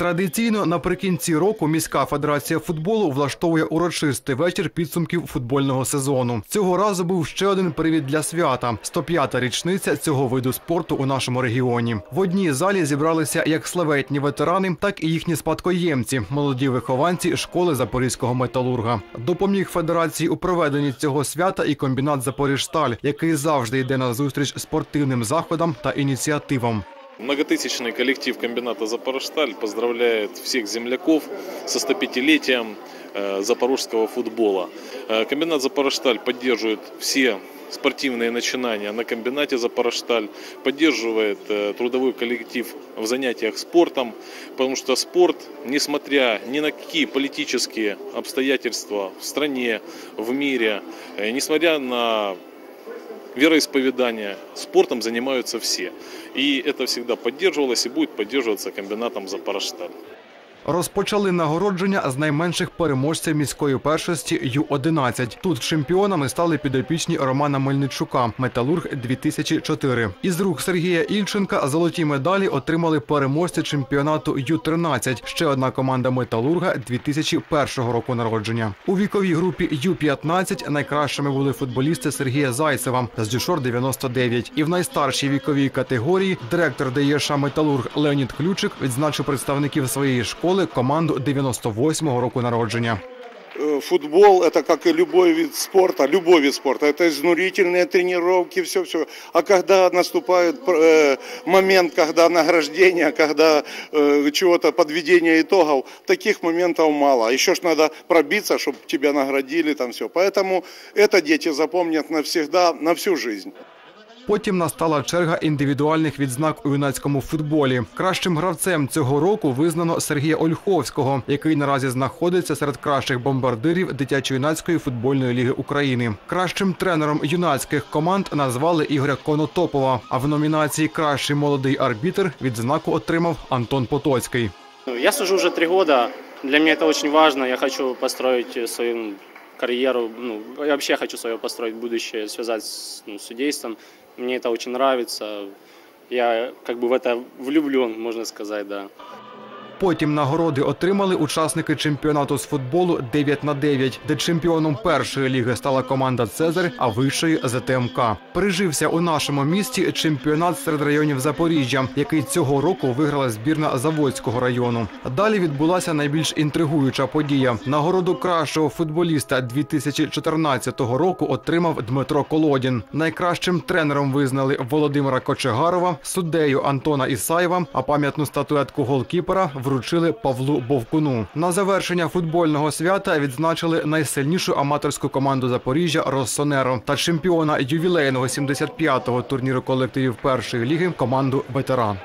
Традиційно наприкінці року міська федерація футболу влаштовує урочистий вечір підсумків футбольного сезону. Цього разу був ще один привід для свята 105-та річниця цього виду спорту у нашому регіоні. В одній залі зібралися як славетні ветерани, так і їхні спадкоємці, молоді вихованці школи запорізького металурга. Допоміг федерації у проведенні цього свята і комбінат Запоріжсталь, який завжди йде на зустріч спортивним заходам та ініціативам. Многотысячный коллектив комбината «Запорожсталь» поздравляет всех земляков со 105-летием э, запорожского футбола. Э, Комбинат «Запорожсталь» поддерживает все спортивные начинания на комбинате «Запорожсталь», поддерживает э, трудовой коллектив в занятиях спортом, потому что спорт, несмотря ни на какие политические обстоятельства в стране, в мире, несмотря на вероисповедания, спортом занимаются все. И это всегда поддерживалось и будет поддерживаться комбинатом «Запорожсталь». Розпочали нагородження з найменших переможців міської першості Ю-11. Тут чемпіонами стали підопічні Романа Мельничука «Металург 2004». Із рук Сергія Ільченка золоті медалі отримали переможці чемпіонату Ю-13. Ще одна команда Металурга 2001 року народження. У віковій групі Ю-15 найкращими були футболісти Сергія Зайцева з Дюшор 99. І в найстаршій віковій категорії директор ДЄШ Металург Леонід Ключик відзначив представників своєї школи команду 98-го року народження. Э, Футбол это как и любой вид спорта, любой вид спорта. Это изнурительные тренировки, все-все. А когда наступает э, момент, когда награждение, когда э, чего-то подведение итогов, таких моментов мало. Еще ж надо пробиться, чтобы тебя наградили там все. Поэтому это дети запомнят навсегда, на всю жизнь. Потім настала черга індивідуальних відзнак у юнацькому футболі. Кращим гравцем цього року визнано Сергія Ольховського, який наразі знаходиться серед кращих бомбардирів дитячо-юнацької футбольної ліги України. Кращим тренером юнацьких команд назвали Ігоря Конотопова. А в номінації Кращий молодий арбітр відзнаку отримав Антон Потоцький. Ну, Я служу уже три года. Для меня это очень важно. Я хочу построить свою карьеру. Ну, я вообще хочу свое построить будущее, связать с ну, судейством. Мне это очень нравится. Я как бы в это влюблен, можно сказать, да. Потім нагороди отримали учасники чемпіонату з футболу 9 на 9, де чемпіоном першої ліги стала команда Цезарь, а вищої ЗТМК. Пережився у нашому місті чемпіонат серед районів Запоріжжя, який цього року виграла збірна Заводського району. Далі відбулася найбільш інтригуюча подія. Нагороду кращого футболіста 2014 року отримав Дмитро Колодін. Найкращим тренером визнали Володимира Кочегарова, суддею Антона Ісаєва, а пам'ятну статуетку голкіпера вручили Павлу Бовкуну. На завершення футбольного свята відзначили найсильнішу аматорську команду Запоріжжя Росонеро та чемпіона ювілейного 75-го турніру колективів першої ліги команду Ветеран.